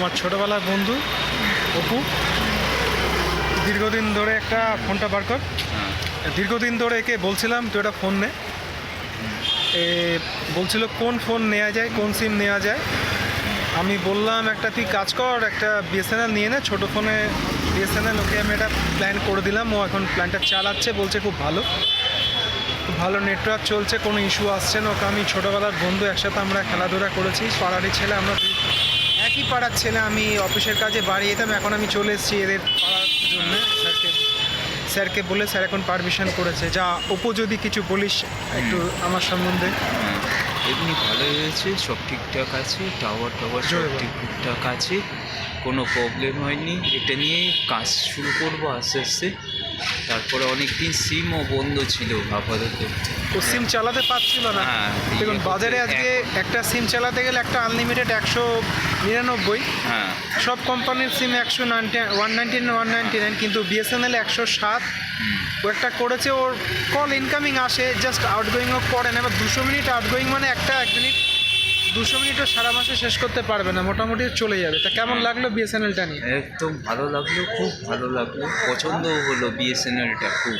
আমার ছোটোবেলার বন্ধু অপু। দীর্ঘদিন ধরে একটা ফোনটা বার কর। হ্যাঁ। দীর্ঘদিন ধরে একে বলছিলাম তুই একটা ফোন নে। এ বলছিল কোন ফোন নেওয়া যায়? কোন সিম নেওয়া যায়? আমি বললাম একটা তুই কাজ কর একটা বিএসএনএল নিয়ে নে। ছোটো ফোনে বিএসএনএল ওকে আমি একটা প্ল্যান করে দিলাম। ও এখন প্ল্যানটা চালাচ্ছে বলছে খুব ভালো। খুব ভালো নেটওয়ার্ক চলছে কোনো ইস্যু আসছে না। ওকে আমি ছোটোবেলার বন্ধু একসাথে আমরা খেলাধুলা করেছি। পাড়ারই ছেলে আমরা একই পাড়ার ছেলে আমি অফিসের কাজে বাড়ি যেতাম এখন আমি চলে এসেছি এদের পাড়ার জন্য। স্যারকে স্যারকে বলে স্যার এখন পারমিশন করেছে। যা ওপো যদি কিছু বলিস একটু আমার সম্বন্ধে। এমনি ভালোই হয়েছে সব ঠিকঠাক আছে টাওয়ার টাওয়ার সব। ঠিকঠাক আছে কোনো প্রবলেম হয়নি। এটা নিয়ে কাজ শুরু করব আস্তে আস্তে। তারপরে অনেক দিন সিমও বন্ধ ছিল আপাতত। ও সিম চালাতে পারছিল না। হ্যাঁ, দেখুন বাজারে আজকে একটা সিম চালাতে গেলে একটা আনলিমিটেড একশো নিরানব্বই। হ্যাঁ। সব কোম্পানির সিম একশো ninety one ninety one ninety nine কিন্তু বিএসএনএল একশো সাত। ও একটা করেছে ওর কল ইনকামিং আসে জাস্ট আউটগোয়িংও করে না এবার দুশো মিনিট আউটগোয়িং মানে একটা এক মিনিট দুশো মিনিটও সারা মাসে শেষ করতে পারবে না মোটামুটি চলে যাবে। তা কেমন লাগল বিএসএনএলটা নিয়ে? একদম ভালো লাগল খুব ভালো লাগল। পছন্দ হলো বিএসএনএলটা খুব।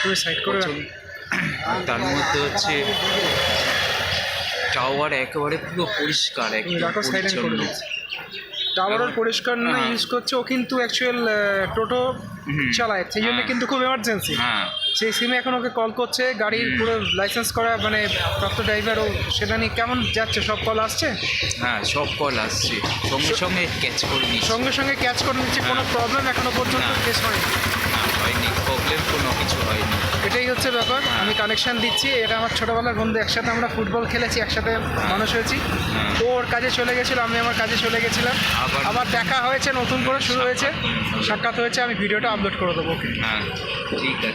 তুমি সাইড করে। তার মধ্যে হচ্ছে টাওয়ার একেবারে পুরো পরিষ্কার একদম পরিচ্ছন্ন। দিচ্ছি টাওয়ারের পরিষ্কার না হ্যাঁ। ইউজ করছে ও কিন্তু অ্যাকচুয়াল টোটো চালায় সেই জন্য হ্যাঁ। কিন্তু খুব এমার্জেন্সি হ্যাঁ। সেই সিমে এখন ওকে কল করছে গাড়ির পুরো লাইসেন্স করা মানে প্রাপ্ত ড্রাইভারও সেটা নিয়ে কেমন যাচ্ছে সব কল আসছে? হ্যাঁ সব কল আসছে। সঙ্গে সঙ্গে ক্যাচ করে নিচ্ছে। সঙ্গে সঙ্গে ক্যাচ করে নিচ্ছে কোনো হ্যাঁ। প্রবলেম এখনও পর্যন্ত। ফেস হয়নি। না হয়নি ব্যাপার। আমি কানেকশন দিচ্ছি। এটা আমার ছোটোবেলার বন্ধু একসাথে আমরা ফুটবল খেলেছি একসাথে মানুষ হয়েছি। তো ওর কাজে চলে গেছিল আমি আমার কাজে চলে গেছিলাম। আবার- আবার দেখা হয়েছে নতুন করে শুরু হয়েছে। সাক্ষাৎ হয়েছে আমি ভিডিওটা আপলোড করে দেবো হ্যাঁ ঠিক আছে।